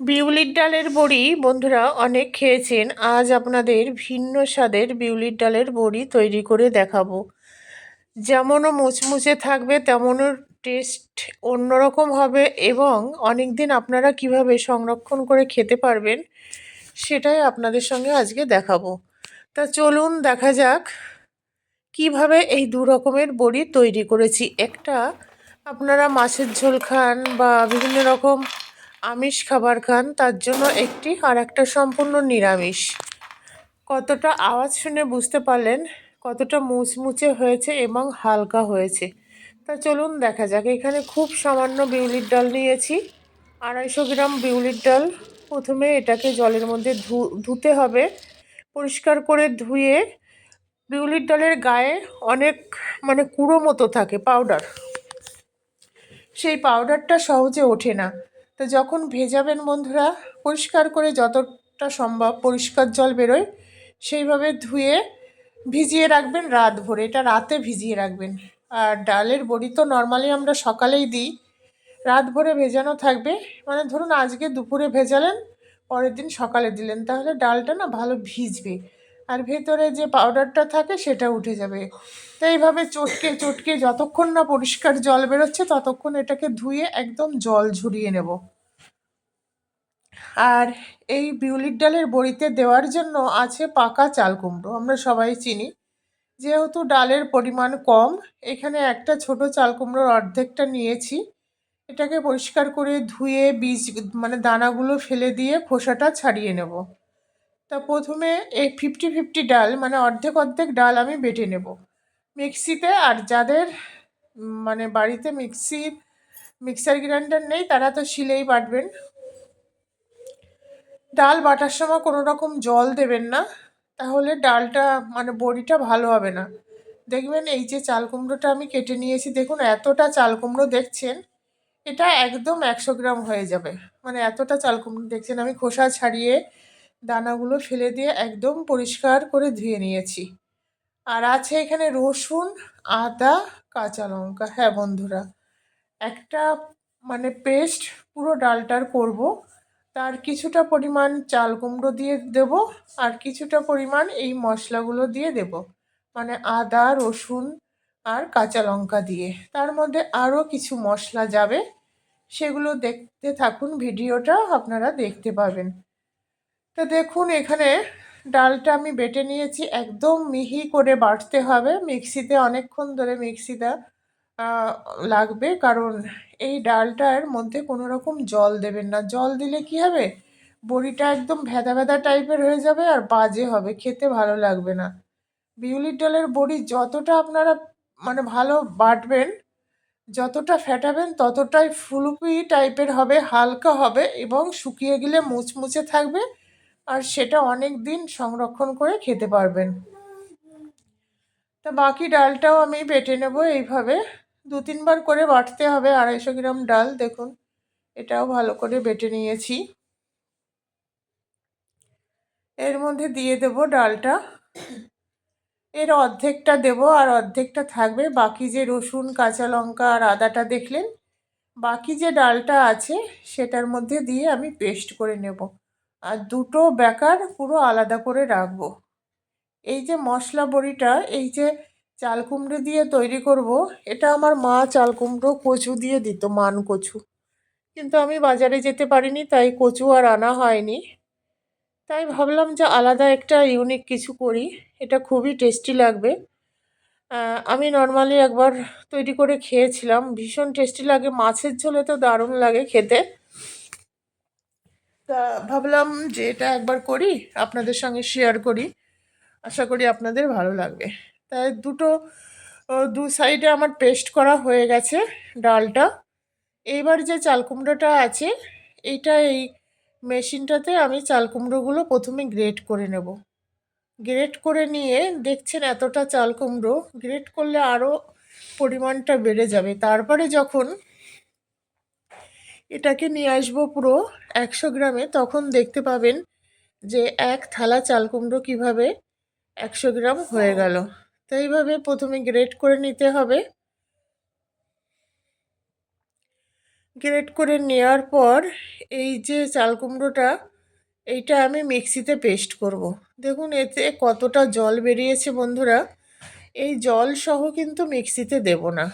বিউলির ডালের বড়ি, বন্ধুরা, অনেক খেয়েছেন। আজ আপনাদের ভিন্ন স্বাদের বিউলির ডালের বড়ি তৈরি করে দেখাবো। যেমনও মুচমুচে থাকবে, তেমনও টেস্ট অন্যরকম হবে এবং অনেক দিন আপনারা কীভাবে সংরক্ষণ করে খেতে পারবেন, সেটাই আপনাদের সঙ্গে আজকে দেখাবো। তা চলুন দেখা যাক কীভাবে এই দু রকমের বড়ি তৈরি করেছি। একটা, আপনারা মাছের ঝোল খান বা বিভিন্ন রকম আমিষ খাবার খান, তার জন্য একটি আর একটা সম্পূর্ণ নিরামিষ। কতটা আওয়াজ শুনে বুঝতে পারলেন, কতটা মুচমুচে হয়েছে এবং হালকা হয়েছে। তা চলুন দেখা যাক, এখানে খুব সামান্য বিউলির ডাল নিয়েছি। আড়াইশো গ্রাম বিউলির ডাল। প্রথমে এটাকে জলের মধ্যে ধুতে হবে। পরিষ্কার করে ধুয়ে বিউলির ডালের গায়ে অনেক মানে কুড়ো মতো থাকে, পাউডার। সেই পাউডারটা সহজে ওঠে না। তো যখন ভেজাবেন বন্ধুরা, পরিষ্কার করে যতটা সম্ভব পরিষ্কার জল বেরোয়, সেইভাবে ধুয়ে ভিজিয়ে রাখবেন রাত ভরে। এটা রাতে ভিজিয়ে রাখবেন। আর ডালের বড়ি তো নর্মালি আমরা সকালেই দিই। রাত ভরে ভেজানো থাকবে। মানে ধরুন আজকে দুপুরে ভেজালেন, পরের দিন সকালে দিলেন। তাহলে ডালটা না ভালো ভিজবে। আর ভেতরে যে পাউডারটা থাকে সেটা উঠে যাবে। তো এইভাবে চটকে চটকে যতক্ষণ না পরিষ্কার জল বেরোচ্ছে ততক্ষণ এটাকে ধুয়ে একদম জল ঝরিয়ে নেব। আর এই বিউলির ডালের বড়িতে দেওয়ার জন্য আছে পাকা চাল কুমড়ো, আমরা সবাই চিনি। যেহেতু ডালের পরিমাণ কম, এখানে একটা ছোট চাল কুমড়োর অর্ধেকটা নিয়েছি। এটাকে পরিষ্কার করে ধুয়ে বীজ মানে দানাগুলো ফেলে দিয়ে খোসাটা ছাড়িয়ে নেব। তা প্রথমে এই ফিফটি ফিফটি ডাল মানে অর্ধেক অর্ধেক ডাল আমি বেটে নেব। মিক্সিতে আর যাদের মানে বাড়িতে মিক্সির মিক্সার গ্রাইন্ডার নেই, তারা তো শিলেই বাটবেন। ডাল বাটার সময় কোনো রকম জল দেবেন না, তাহলে ডালটা মানে বড়িটা ভালো হবে না। দেখবেন এই যে চাল কুমড়োটা আমি কেটে নিয়েছি, দেখুন এতটা চাল কুমড়ো দেখছেন, এটা একদম একশো গ্রাম হয়ে যাবে। মানে এতটা চাল কুমড়ো দেখছেন, আমি খোসা ছাড়িয়ে দানাগুলো ফেলে দিয়ে একদম পরিষ্কার করে ধুয়ে নিয়েছি। আর আছে এখানে রসুন, আদা, কাঁচা লঙ্কা। হ্যাঁ বন্ধুরা, একটা মানে পেস্ট পুরো ডালটার করব। তার কিছুটা পরিমাণ চাল কুমড়ো দিয়ে দেব আর কিছুটা পরিমাণ এই মশলাগুলো দিয়ে দেব। মানে আদা, রসুন আর কাঁচা লঙ্কা দিয়ে। তার মধ্যে আরও কিছু মশলা যাবে। সেগুলো দেখতে থাকুন, ভিডিওটা আপনারা দেখতে পাবেন। তো দেখুন, এখানে ডালটা আমি বেটে নিয়েছি। একদম মিহি করে বাটতে হবে। মিক্সিতে অনেকক্ষণ ধরে মিক্সিটা লাগবে। কারণ এই ডালটার মধ্যে কোনো রকম জল দেবেন না। জল দিলে কি হবে? বড়িটা একদম ভেদা ভেদা টাইপের হয়ে যাবে আর বাজে হবে। খেতে ভালো লাগবে না। বিউলির ডালের বড়ি যতটা আপনারা মানে ভালো বাটবেন, যতটা ফেটাবেন, ততটাই ফুলুপি টাইপের হবে, হালকা হবে এবং শুকিয়ে গেলে মুচমুচে থাকবে। আর সেটা অনেক দিন সংরক্ষণ করে খেতে পারবেন। তা বাকি ডালটাও আমি বেটে নেব এইভাবে। দু তিনবার করে বাটতে হবে, আড়াইশো গ্রাম ডাল, দেখুন। এটাও ভালো করে বেটে নিয়েছি। এর মধ্যে দিয়ে দেব ডালটা। এর অর্ধেকটা দেব আর অর্ধেকটা থাকবে। বাকি যে রসুন, কাঁচা লঙ্কা আর আদাটা দেখলেন, বাকি যে ডালটা আছে, সেটার মধ্যে দিয়ে আমি পেস্ট করে নেব। আর দুটো ব্যাকার পুরো আলাদা করে রাখব। এই যে মশলা বড়িটা, এই যে চাল কুমড়ো দিয়ে তৈরি করব, এটা আমার মা চাল কুমড়ো, কচু দিয়ে দিত, মান কচু। কিন্তু আমি বাজারে যেতে পারিনি, তাই কচু আর আনা হয়নি। তাই ভাবলাম যে আলাদা একটা ইউনিক কিছু করি, এটা খুবই টেস্টি লাগবে। আমি নর্মালি একবার তৈরি করে খেয়েছিলাম, ভীষণ টেস্টি লাগে, মাছের ঝোলে তো দারুণ লাগে খেতে। তা ভাবলাম যে এটা একবার করি, আপনাদের সঙ্গে শেয়ার করি। আশা করি আপনাদের ভালো লাগবে। তাই দুটো দু সাইডে আমার পেস্ট করা হয়ে গেছে ডালটা। এইবার যে চাল কুমড়োটা আছে, এইটা এই মেশিনটাতে আমি চাল কুমড়োগুলো প্রথমে গ্রেট করে নেব। গ্রেট করে নিয়ে দেখছেন এতটা চাল কুমড়ো গ্রেট করলে আরও পরিমাণটা বেড়ে যাবে। তারপরে যখন এটাকে নিয়ে আসব পুরো একশো গ্রামে। তখন দেখতে পাবেন যে এক থালা চাল কুমড়ো কীভাবে একশো গ্রাম হয়ে গেল। তো এইভাবে প্রথমে গ্রেট করে নিতে হবে। গ্রেট করে নেওয়ার পর এই যে চাল কুমড়োটা, এইটা আমি মিক্সিতে পেস্ট করব। দেখুন, এতে কতটা জল বেরিয়েছে বন্ধুরা। এই জল সহ কিন্তু মিক্সিতে দেব না।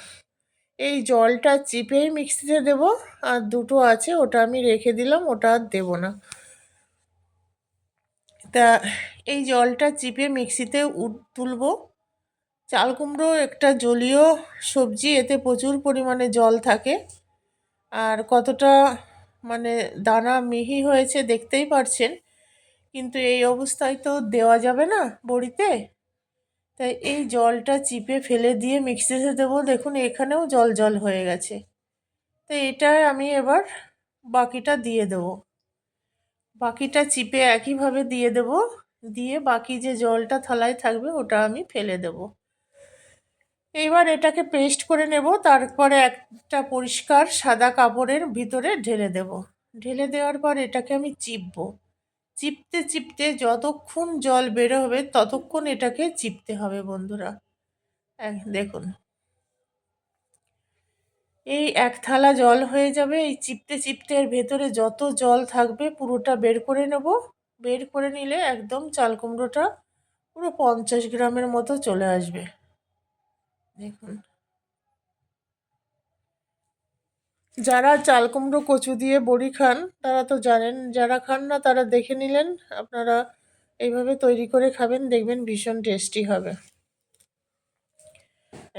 এই জলটা চিপেই মিক্সিতে দেব, আর দুটো আছে, ওটা আমি রেখে দিলাম, ওটা আর দেবো না। তা এই জলটা চিপে মিক্সিতে তুলব। চাল কুমড়ো, একটা জলীয় সবজি, এতে প্রচুর পরিমাণে জল থাকে। আর কতটা মানে দানা মিহি হয়েছে দেখতেই পারছেন, কিন্তু এই অবস্থায় তো দেওয়া যাবে না বড়িতে। তাই এই জলটা চিপে ফেলে দিয়ে মিক্সিতে দেবো। দেখুন, এখানেও জল জল হয়ে গেছে। তো এটাই আমি এবার বাকিটা দিয়ে দেবো। বাকিটা চিপে একইভাবে দিয়ে দেব। দিয়ে বাকি যে জলটা থালায় থাকবে, ওটা আমি ফেলে দেব। এইবার এটাকে পেস্ট করে নেব। তারপরে একটা পরিষ্কার সাদা কাপড়ের ভিতরে ঢেলে দেব। ঢেলে দেওয়ার পর এটাকে আমি চিপবো। চিপতে চিপতে যতক্ষণ জল বেরো হবে ততক্ষণ এটাকে চিপতে হবে বন্ধুরা। দেখুন। এই এক থালা জল হয়ে যাবে। এই চিপতে চিপতে এর ভেতরে যত জল থাকবে পুরোটা বের করে নেব। বের করে নিলে একদম চাল কুমড়োটা পুরো পঞ্চাশ গ্রামের মতো চলে আসবে। দেখুন। যারা চাল কুমড়ো, কচু দিয়ে বড়ি খান, তারা তো জানেন, যারা খান না তারা দেখে নিলেন, আপনারা এইভাবে তৈরি করে খাবেন, দেখবেন ভীষণ টেস্টি হবে।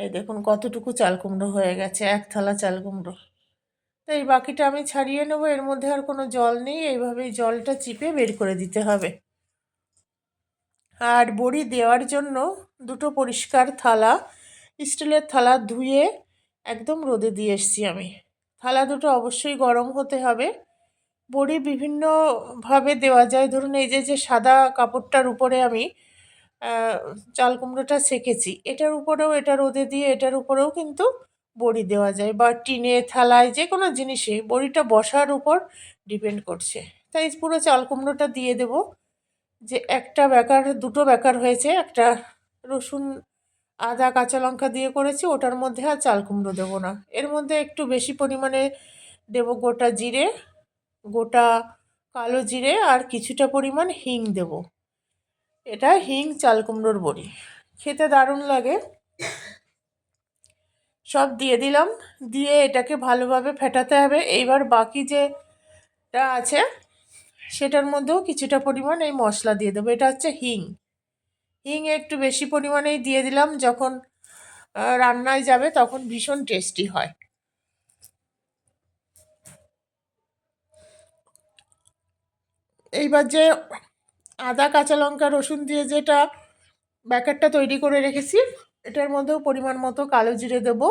এই দেখুন কতটুকু চাল কুমড়ো হয়ে গেছে, এক থালা চাল কুমড়ো। তো এই বাকিটা আমি ছাড়িয়ে নেব, এর মধ্যে আর কোনো জল নেই, এইভাবেই জলটা চিপে বের করে দিতে হবে। আর বড়ি দেওয়ার জন্য দুটো পরিষ্কার থালা, স্টিলের থালা ধুয়ে একদম রোদে দিয়ে এসছি আমি। থালা দুটো অবশ্যই গরম হতে হবে। বড়ি বিভিন্নভাবে দেওয়া যায়। ধরুন, এই যে যে সাদা কাপড়টার উপরে আমি চাল কুমড়োটা সেকেছি। এটার উপরেও, এটা রোদে দিয়ে এটার উপরেও কিন্তু বড়ি দেওয়া যায় বা টিনে, থালায় যে কোনো জিনিসে বড়িটা বসার উপর ডিপেন্ড করছে। তাই পুরো চাল কুমড়োটা দিয়ে দেব। যে একটা বেকার, দুটো বেকার হয়েছে, একটা রসুন আদা, কাঁচা লঙ্কা দিয়ে করেছি, ওটার মধ্যে আর চাল কুমড়ো দেবো না। এর মধ্যে একটু বেশি পরিমাণে দেব গোটা জিরে, গোটা কালো জিরে আর কিছুটা পরিমাণ হিং দেব। এটা হিং, চাল কুমড়োর বড়ি। খেতে দারুণ লাগে। সব দিয়ে দিলাম। দিয়ে এটাকে ভালোভাবে ফেটাতে হবে। এইবার বাকি যেটা আছে, সেটার মধ্যেও কিছুটা পরিমাণ এই মশলা দিয়ে দেবো। এটা হচ্ছে হিং। হিং একটু বেশি পরিমাণেই দিয়ে দিলাম। যখন রান্নায় যাবে তখন ভীষণ টেস্টি হয়। এইবার যে আদা, কাঁচা লঙ্কা, রসুন দিয়ে যেটা ব্যাকারটা তৈরি করে রেখেছি, এটার মধ্যেও পরিমাণ মতো কালো জিরে দেবো।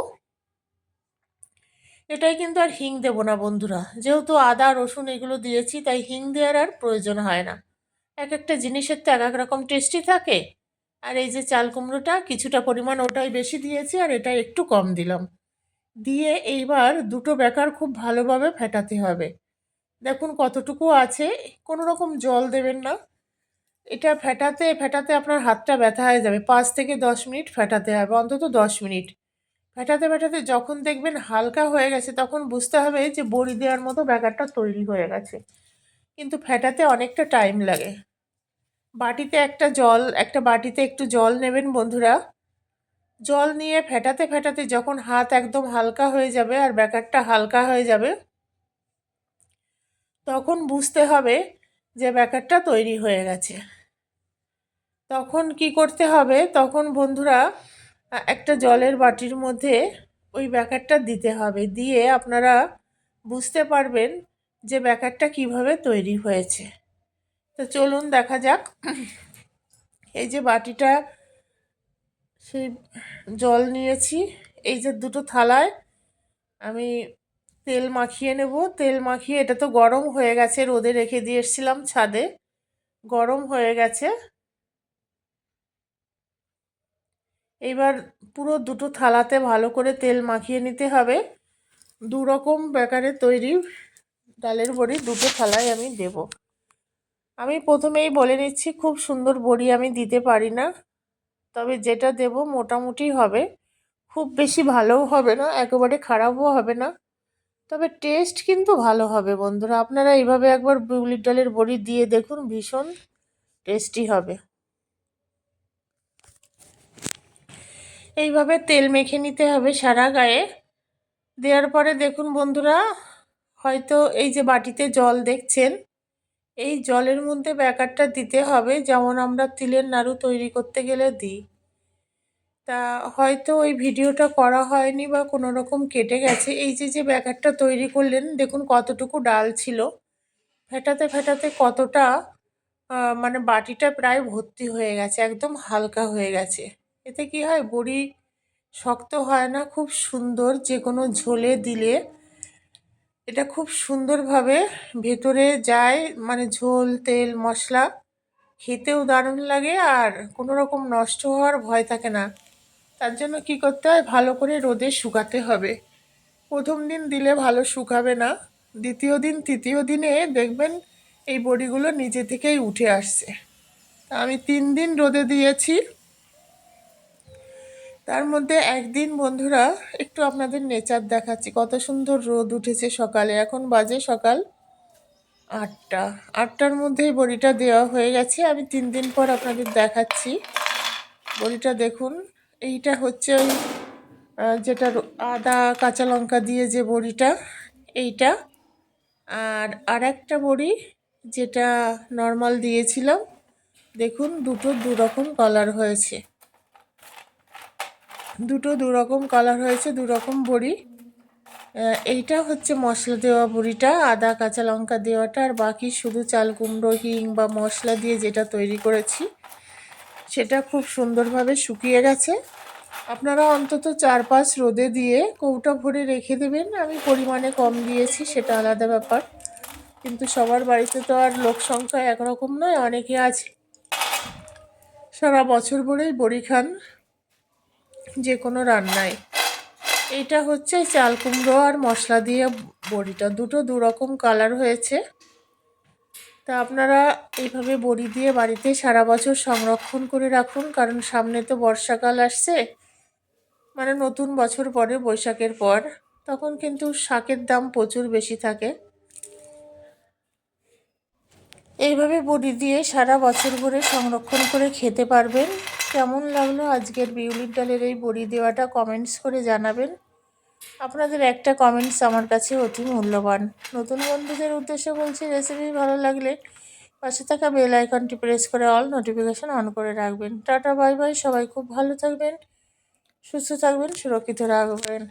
এটাই কিন্তু আর হিং দেবো না বন্ধুরা। যেহেতু আদা, রসুন এগুলো দিয়েছি, তাই হিং দেওয়ার আর প্রয়োজন হয় না। এক একটা জিনিসের তো এক এক রকম টেস্টি থাকে। আর এই যে চাল কুমড়োটা কিছুটা পরিমাণ ওটাই বেশি দিয়েছি আর এটা একটু কম দিলাম। দিয়ে এইবার দুটো বেকার খুব ভালোভাবে ফেটাতে হবে। দেখুন কতটুকু আছে, কোনো রকম জল দেবেন না। এটা ফেটাতে ফেটাতে আপনার হাতটা ব্যথা হয়ে যাবে। পাঁচ থেকে দশ মিনিট ফেটাতে হবে, অন্তত দশ মিনিট। ফেটাতে ফেটাতে যখন দেখবেন হালকা হয়ে গেছে, তখন বুঝতে হবে যে বড়ি দেওয়ার মতো ব্যাকারটা তৈরি হয়ে গেছে। কিন্তু ফেটাতে অনেকটা টাইম লাগে। বাটিতে একটা জল, একটা বাটিতে একটু জল নেবেন বন্ধুরা। জল নিয়ে ফেটাতে ফেটাতে যখন হাত একদম হালকা হয়ে যাবে আর ব্যাকারটা হালকা হয়ে যাবে, তখন বুঝতে হবে যে ব্যাকারটা তৈরি হয়ে গেছে। তখন কি করতে হবে? তখন বন্ধুরা, একটা জলের বাটির মধ্যে ওই ব্যাকারটা দিতে হবে। দিয়ে আপনারা বুঝতে পারবেন যে ব্যাকারটা কীভাবে তৈরি হয়েছে। তো চলুন দেখা যাক। এই যে বাটিটা সেই জল নিয়েছি। এই যে দুটো থালায় আমি তেল মাখিয়ে নেব। তেল মাখিয়ে, এটা তো গরম হয়ে গেছে, রোদে রেখে দিয়ে এসেছিলাম ছাদে। গরম হয়ে গেছে। এবার পুরো দুটো থালাতে ভালো করে তেল মাখিয়ে নিতে হবে। দু রকম বেকারের তৈরি ডালের বড়ি দুটো থালায় আমি দেব। আমি প্রথমেই বলে নিচ্ছি, খুব সুন্দর বড়ি আমি দিতে পারি না। তবে যেটা দেব মোটামুটি হবে। খুব বেশি ভালোও হবে না, একেবারে খারাপও হবে না। তবে টেস্ট কিন্তু ভালো হবে বন্ধুরা। আপনারা এইভাবে একবার বিউলির ডালের বড়ি দিয়ে দেখুন, ভীষণ টেস্টি হবে। এইভাবে তেল মেখে নিতে হবে সারা গায়ে। দেওয়ার পরে দেখুন বন্ধুরা, হয়তো এই যে বাটিতে জল দেখছেন এই জলের মধ্যে ব্যাকারটা দিতে হবে, যেমন আমরা তিলের নাড়ু তৈরি করতে গেলে দিই। তা হয়তো ওই ভিডিওটা করা হয়নি বা কোনো রকম কেটে গেছে। এই যে যে ব্যাকারটা তৈরি করলেন, দেখুন কতটুকু ডাল ছিল। ফেটাতে ফেটাতে কতটা মানে বাটিটা প্রায় ভর্তি হয়ে গেছে, একদম হালকা হয়ে গেছে। এতে কি হয়, বড়ি শক্ত হয় না, খুব সুন্দর যে কোনো ঝোলে দিলে এটা খুব সুন্দরভাবে ভেতরে যায় মানে ঝোল, তেল, মশলা, খেতেও দারুণ লাগে আর কোনো রকম নষ্ট হওয়ার ভয় থাকে না। তার জন্য কি করতে হয়, ভালো করে রোদে শুকাতে হবে। প্রথম দিন দিলে ভালো শুকাবে না, দ্বিতীয় দিন, তৃতীয় দিনে দেখবেন এই বড়িগুলো নিজে থেকেই উঠে আসছে। আমি তিন দিন রোদে দিয়েছি। তার মধ্যে একদিন বন্ধুরা একটু আপনাদের নেচার দেখাচ্ছি। কত সুন্দর রোদ উঠেছে সকালে। এখন বাজে সকাল আটটা। আটটার মধ্যেই বড়িটা দেওয়া হয়ে গেছে। আমি তিন দিন পর আপনাদের দেখাচ্ছি। বড়িটা দেখুন। এইটা হচ্ছে ওই যেটা আদা, কাঁচা লঙ্কা দিয়ে যে বড়িটা, এইটা। আর আর একটা বড়ি যেটা নর্মাল দিয়েছিলাম, দেখুন দুটো দুরকম কালার হয়েছে। দুটো দু রকম কালার হয়েছে দু রকম বড়ি এইটা হচ্ছে মশলা দেওয়া বড়িটা, আদা, কাঁচা লঙ্কা দেওয়াটা, আর বাকি শুধু চাল কুমড়ো, হিং বা মশলা দিয়ে যেটা তৈরি করেছি, সেটা খুব সুন্দরভাবে শুকিয়ে গেছে। আপনারা অন্তত চার পাঁচ রোদে দিয়ে কৌটা ভরে রেখে দেবেন, আমি পরিমাণে কম দিয়েছি, সেটা আলাদা ব্যাপার। কিন্তু সবার বাড়িতে তো আর লোক সংখ্যা একরকম নয়, অনেকে আছে সারা বছর ভরেই বড়ি খান। যে কোনো রান্নায়। এটা হচ্ছে চাল কুমড়ো আর মশলা দিয়ে বড়িটা। দুটো দু রকম কালার হয়েছে। তা আপনারা এইভাবে বড়ি দিয়ে বাড়িতে সারা বছর সংরক্ষণ করে রাখুন, কারণ সামনে তো বর্ষাকাল আসছে। মানে নতুন বছর পরে বৈশাখের পর, তখন কিন্তু শাকের দাম প্রচুর বেশি থাকে। এইভাবে বড়ি দিয়ে সারা বছর ভরে সংরক্ষণ করে খেতে পারবেন। কেমন লাগল আজকের বিউলির ডালের এই বড়ি দেওয়াটা কমেন্টস করে জানাবেন। আপনাদের একটা কমেন্টস আমার কাছে অতি মূল্যবান। নতুন বন্ধুদের উদ্দেশ্যে বলছি রেসিপি ভালো লাগলে পাশে থাকা বেল আইকনটি প্রেস করে অল নোটিফিকেশান অন করে রাখবেন। টাটা বাই বাই সবাই খুব ভালো থাকবেন, সুস্থ থাকবেন, সুরক্ষিত রাখবেন।